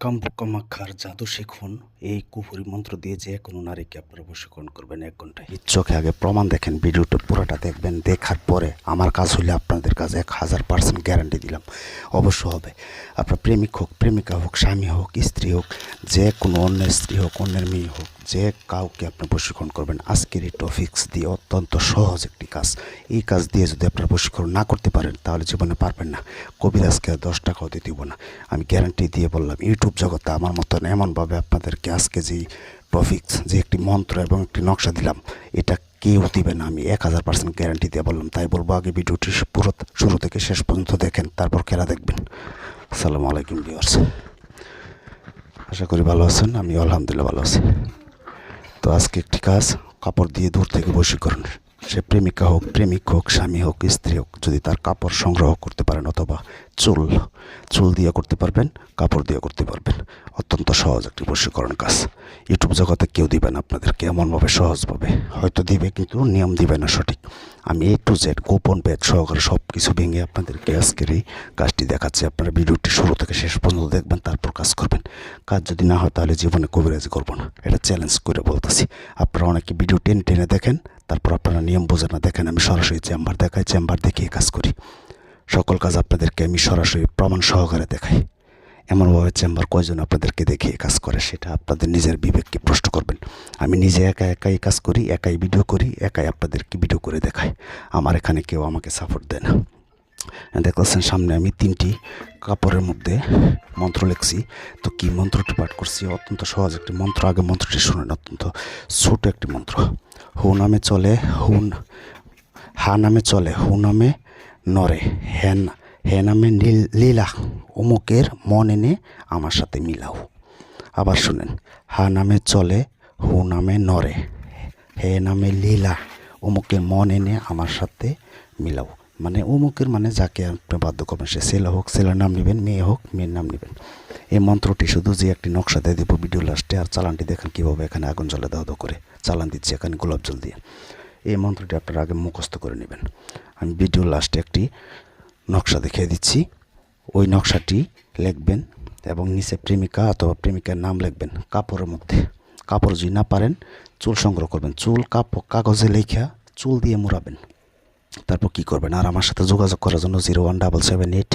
কামাক্ষার জাদু শিখুন। এই কুফুরি মন্ত্র দিয়ে যে কোনো নারীকে আপনারা বশীকরণ করবেন এক ঘন্টায়। চোখে আগে প্রমাণ দেখেন, ভিডিওটা পুরোটা দেখবেন, দেখার পরে আমার কাজ হলে আপনাদের কাছে এক হাজার পার্সেন্ট গ্যারান্টি দিলাম। অবশ্য হবে। আপনার প্রেমিক হোক, প্রেমিকা হোক, স্বামী হোক, স্ত্রী হোক, যে কোনো অন্যের স্ত্রী হোক, অন্যের মেয়ে হোক, যে কাউকে আপনি প্রশিক্ষণ করবেন, আজকের এই টপিক্স দিয়ে অত্যন্ত সহজ একটি কাজ। এই কাজ দিয়ে যদি আপনারা প্রশিক্ষণ না করতে পারেন, তাহলে জীবনে পারবেন না। কবিরাজকে দশ টাকাও দিতে দিব না। আমি গ্যারান্টি দিয়ে বললাম ইউটিউব জগতে আমার মতন এমনভাবে আপনাদেরকে আজকে যে টপিক্স যে একটি মন্ত্র এবং একটি নকশা দিলাম, এটা কেউ দিবে না। আমি এক হাজার পার্সেন্ট গ্যারান্টি দিয়ে বললাম, তাই বলব আগে ভিডিওটি পুরো শুরু থেকে শেষ পর্যন্ত দেখেন, তারপর খেলা দেখবেন। আসসালামু আলাইকুম ভিউয়ার্স আশা করি ভালো আছেন আমি আলহামদুলিল্লাহ ভালো আছি। তো আজকে একটি কাজ, কাপড় দিয়ে দূর থেকে বশীকরণ। সে প্রেমিকা হোক, প্রেমিক হোক, স্বামী হোক, স্ত্রী হোক, যদি তার কাপড় সংগ্রহ করতে পারেন অথবা চুল চুল দিয়ে করতে পারবেন, কাপড় দিয়ে করতে পারবেন। অত্যন্ত সহজ একটি বশীকরণ কাজ। ইউটিউব জগতে কেউ দিবে না আপনাদেরকে এমনভাবে সহজভাবে হয়তো দিবে, কিন্তু নিয়ম দিবে না সঠিক। আমি এ টু জেড গোপন পেজ সহকারে সব কিছু ভেঙে আপনাদেরকে আজকের এই কাজটি দেখাচ্ছি। আপনারা ভিডিওটি শুরু থেকে শেষ পর্যন্ত দেখবেন, তারপর কাজ করবেন। কাজ যদি না হয়, তাহলে জীবনে কবিরাজি করব না। এটা চ্যালেঞ্জ করে বলতেছি। আপনারা অনেকে ভিডিও টেনে টেনে দেখেন তারপর আপনারা নিয়ম বোঝেন না। দেখেন, আমি সরাসরি চেম্বার দেখাই, চেম্বার দেখিয়ে কাজ করি। সকল কাজ আপনাদেরকে আমি সরাসরি প্রমাণ সহকারে দেখাই। এমনভাবে চেম্বার কয়জন আপনাদেরকে দেখিয়ে কাজ করে, সেটা আপনাদের নিজের বিবেককে প্রশ্ন করবেন। আমি নিজে একা একাই কাজ করি, একাই ভিডিও করি, একাই আপনাদেরকে ভিডিও করে দেখাই। আমার এখানে কেউ আমাকে সাপোর্ট দেয় না। দেখতেছেন সামনে আমি তিনটি কাপড়ের মধ্যে মন্ত্র লিখছি। তো কি মন্ত্রটি পাঠ করছি? অত্যন্ত সহজ একটি মন্ত্র। আগে মন্ত্রটি শুনেন, অত্যন্ত ছোট একটি মন্ত্র। হু নামে চলে হুন হা নামে চলে, হু নামে নরে হ্যান হে নামে নীল, লীলা, অমুকের মন এনে আমার সাথে মিলাও। আবার শুনেন, হা নামে চলে, হু নামে নরে হে নামে লীলা, অমুকের মন এনে আমার সাথে মিলাও। মানে অমুকের মানে যাকে আপনি বাধ্য করবেন, সে ছেলে হোক, ছেলের নাম নেবেন, মেয়ে হোক, মেয়ের নাম নেবেন। এই মন্ত্রটি শুধু যে একটি নকশা দিয়ে দেবো ভিডিও লাস্টে, আর চালানটি দেখেন কীভাবে এখানে আগুন জলে দাও দাও করে চালান দিচ্ছি, এখানে গোলাপ জল দিয়ে। এই মন্ত্রটি আপনারা আগে মুখস্থ করে নেবেন। আমি ভিডিও লাস্টে একটি নকশা দেখিয়ে দিচ্ছি। ওই নকশাটি লিখবেন এবং নিচে প্রেমিকা অথবা প্রেমিকার নাম লিখবেন কাপড়ের মধ্যে। কাপড় যদি না পারেন, চুল সংগ্রহ করবেন। চুল কাপড় কাগজে লেখা চুল দিয়ে মুড়াবেন। তারপর কী করবেন? আর আমার সাথে যোগাযোগ করার জন্য zero one double seven eight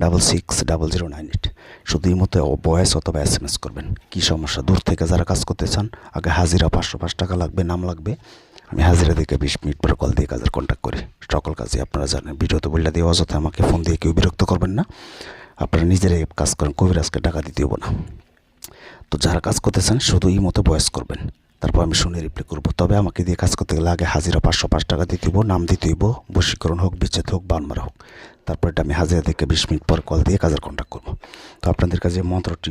double six double zero nine eight. শুধু এই মতো বয়স অথবা এস এম এস করবেন। কী সমস্যা? দূর থেকে যারা কাজ করতে চান, আগে হাজিরা পাঁচশো পাঁচ টাকা লাগবে, নাম লাগবে। আমি হাজিরা থেকে বিশ মিনিট পরে কল দিয়ে কাজের কন্ট্যাক্ট করি। সকল কাজে আপনারা জানেন। ভিডিওতে বললে দিয়ে অযথা আমাকে ফোন দিয়ে কেউ বিরক্ত করবেন না। আপনারা নিজেরাই কাজ করেন। কবিরাজকে টাকা দিতে হব না। তো যারা কাজ করতে চান, শুধু এই মতো বয়স করবেন। তারপর আমি শুনে রিপ্লাই করব। তবে আমাকে দিয়ে কাজ করতে গেলে আগে হাজিরা পাঁচশো, পাঁচ টাকা দিতে হইব নাম দিতে হইব বশীকরণ হোক, বিচ্ছেদ হোক, বানমারা হোক। তারপর এটা আমি হাজিরা থেকে বিশ মিনিট পর কল দিয়ে কাজের কন্ট্যাক্ট করব। তো আপনাদের কাছে মন্ত্রটি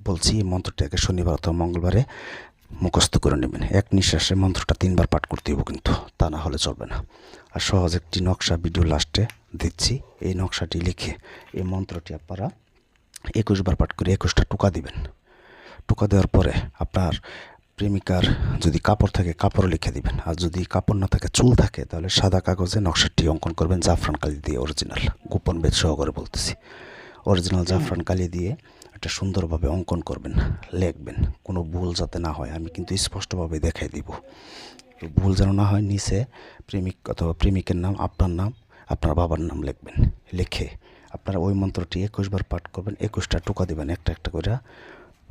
বলছি, এই মন্ত্রটি আগে শনিবার অথবা মঙ্গলবারে মুখস্থ করে নেবেন। এক নিঃশ্বাসে মন্ত্রটা তিনবার পাঠ করতে হইব কিন্তু, তা না হলে চলবে না। আর সহজ একটি নকশা ভিডিও লাস্টে দিচ্ছি। এই নকশাটি লিখে এই মন্ত্রটি আপনারা একুশ বার পাঠ করে একুশটা টুকা দিবেন। টুকা দেওয়ার পরে আপনার প্রেমিকার যদি কাপড় থাকে কাপড় লিখে দিবেন। আর যদি কাপড় না থাকে, চুল থাকে, তাহলে সাদা কাগজে নকশাটি অঙ্কন করবেন জাফরান কালি দিয়ে অরিজিনাল গোপন বেদ সহকারে বলতেছি। অরিজিনাল জাফরান কালি দিয়ে একটা সুন্দরভাবে অঙ্কন করবেন, লিখবেন। কোনো ভুল যাতে না হয়, আমি কিন্তু স্পষ্টভাবে দেখাই দিব। ভুল যেন না হয়, নিচে প্রেমিক অথবা প্রেমিকের নাম, আপনার নাম, আপনার বাবার নাম লিখবেন। লিখে আপনারা ওই মন্ত্রটি একুশবার পাঠ করবেন, একুশটা টোকা দিবেন, একটা একটা করে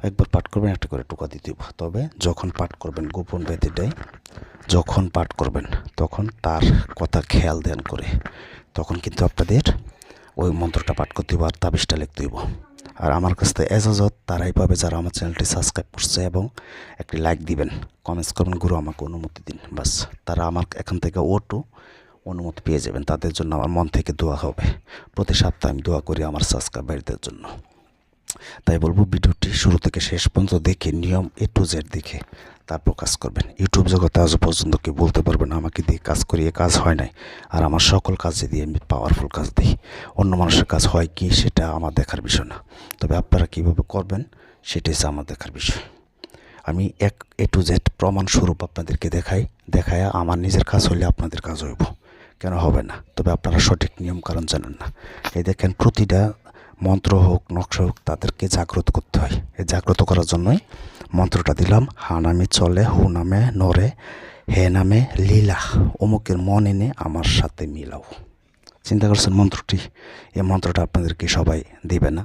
একবার পাঠ করবেন, একটা করে টোকা দিতে। তবে যখন পাঠ করবেন, গোপন ব্যতিটাই যখন পাঠ করবেন, তখন তার কথা খেয়াল দেন করে। তখন কিন্তু আপনাদের ওই মন্ত্রটা পাঠ করতে হবে আর তাবিজটা লিখতে হইব। আর আমার কাছ থেকে এজাজত, তারাই পাবে যারা আমার চ্যানেলটি সাবস্ক্রাইব করছে এবং একটি লাইক দিবেন কমেন্টস করবেন, গুরু আমাকে অনুমতি দিন, বাস। তারা আমার এখান থেকে ওটু অনুমতি পেয়ে যাবেন, তাদের জন্য আমার মন থেকে দোয়া হবে। প্রতি সপ্তাহে আমি দোয়া করি আমার সাবস্ক্রাইবারদের জন্য। তাই বলব ভিডিওটি শুরু থেকে শেষ পর্যন্ত দেখে, নিয়ম এ টু জেড দেখে তারপর কাজ করবেন। ইউটিউব জগতে আজও পর্যন্ত কেউ বলতে পারবেন আমাকে দিয়ে কাজ করিয়ে কাজ হয় নাই। আর আমার সকল কাজে দিয়ে আমি পাওয়ারফুল কাজ দিই। অন্য মানুষের কাজ হয় কি সেটা আমার দেখার বিষয় না। তবে আপনারা কীভাবে করবেন সেটাই হচ্ছে আমার দেখার বিষয়। আমি এক এ টু জেড প্রমাণস্বরূপ আপনাদেরকে দেখাই, দেখায় আমার নিজের কাজ হলে আপনাদের কাজ হইব। কেন হবে না? তবে আপনারা সঠিক নিয়ম কারণ জানেন না। এই দেখেন প্রতিটা মন্ত্র হোক, নকশা হোক, তাদেরকে জাগ্রত করতে হয়। এই জাগ্রত করার জন্যই মন্ত্রটা দিলাম। হা নামে চলে, হু নামে নরে হে নামে লীলা। অমুকের মন এনে আমার সাথে মিলাও। চিন্তা করছেন মন্ত্রটি? এই মন্ত্রটা আপনাদেরকে সবাই দেবে না।